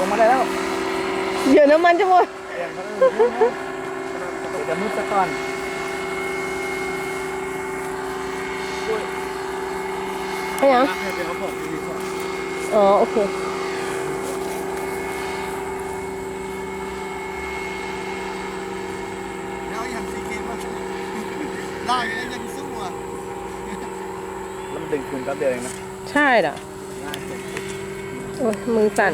ลงมาได้แล้วเดี๋ยวน้ำมันจะหมดเดี๋ยวจะมุดซะก่อนไปยังเดี๋ยวผมดีกว่าอ๋อโอเคแล้วอย่างซีเกมว่าลากอย่างยังสู้อะแล้วมันดึงคืนแป๊บเดียวเองนะ ใช่เหรอโอ้ยมือสั่น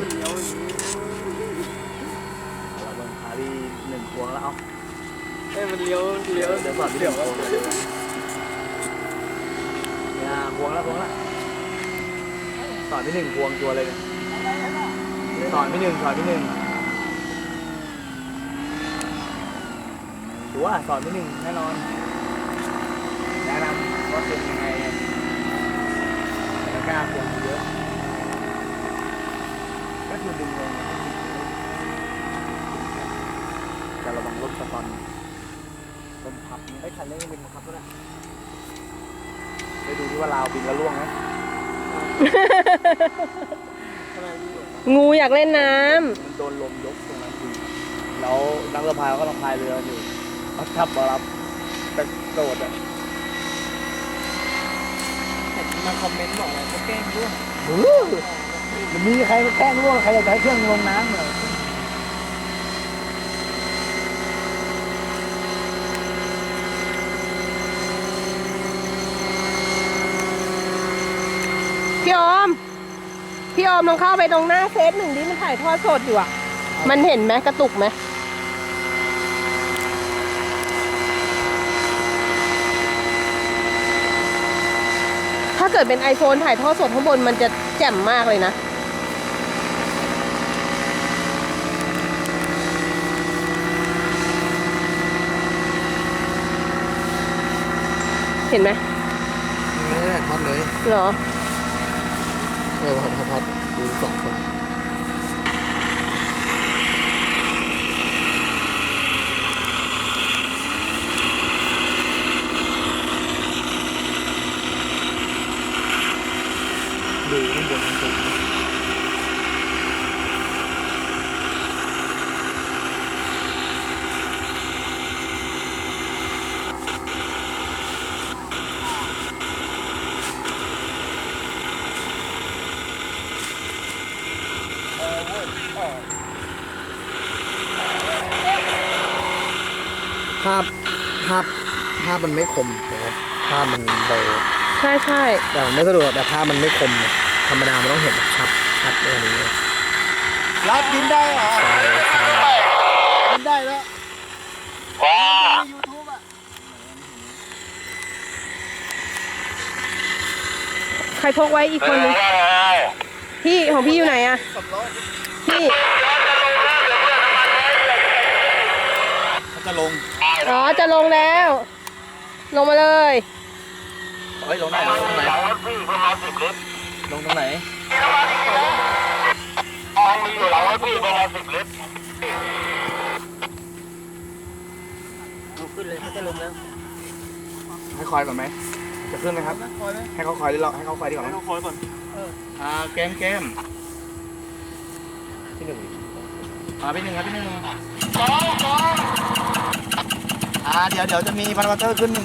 วงแล้วเอาเอ้มันเลี้ยวเลี้ยวเดี๋ยวสอนพี่เดี๋ยวพวงเลยเนี่ยพวงแล้วพวงแล้วสอนพี่หนึ่งพวงตัวเลยเนี่ยสอนพี่หนึ่งสอนพี่หนึ่งถือว่าสอนพี่หนึ่งแน่นอนแนะนำว่าเป็นยังไงแต่กล้าพวงเยอะก็คือดึงลง แต่ระวังรถสปอนลมพับไอ้ยคันนี้เป็นลมพับแล้วนะไปดูที่ว่าลาวบินแล้วล่วงไหมงูอยากเล่นน้มันโดนลมยกตรงนั้นคือแล้วนักเรือพายเขากำลังพายเรืออยู่เขาทับมารับแต่โดดอะมาคอมเมนต์บอกอะไรเขาแกล้งร่วงบื้อมันมีใครมาแกล้งร่วงใครอยากจะให้เครื่องลงน้ำเหรอ พี่ออม พี่ออมลองเข้าไปตรงหน้าเฟซหนึ่งดิมันถ่ายทอดสดอยู่อะ มันเห็นไหมกระตุกไหมถ้าเกิดเป็น iPhone ถ่ายทอดสดข้างบนมันจะแจ่มมากเลยนะ เห็นไหมนี่แหละท็อตเลย เหรอ เออท็อตท็อตดูสองคนดูข้างบนข้าง ภาพภาพภาพมันไม่คมนะครับภาพมันเบาใช่ใช่แต่มันไม่สะดวกแต่ภาพมันไม่คม ธรรมดามันต้องเห็นแบบชัดชัดเลยนี้รับบินได้เหรอไฟไฟบินได้แล้วใครพกไว้อีกคนนึงพี่ของพี่อยู่ไหนอะพี่ เขา จะลงอ๋อจะลงแล้ว ลงมาเลยเฮ้ยลงไหนลงตรงไหนลงตรงไหนเอาขึ้นเลยเขาจะลงแล้ว ให้คอยก่อนไหมจะขึ้นไหมครับคอยไหมให้เขาคอยดีหรอให้เขาคอยดีกว่าไหมให้เขาคอยก่อนอ่าเกมเกมที่หนึ่ง อ่าพี่หนึ่งครับพี่หนึ่งอ่าเดี๋ยวเดี๋ยวจะมีพันวัตเตอร์ขึ้นหนึ่ง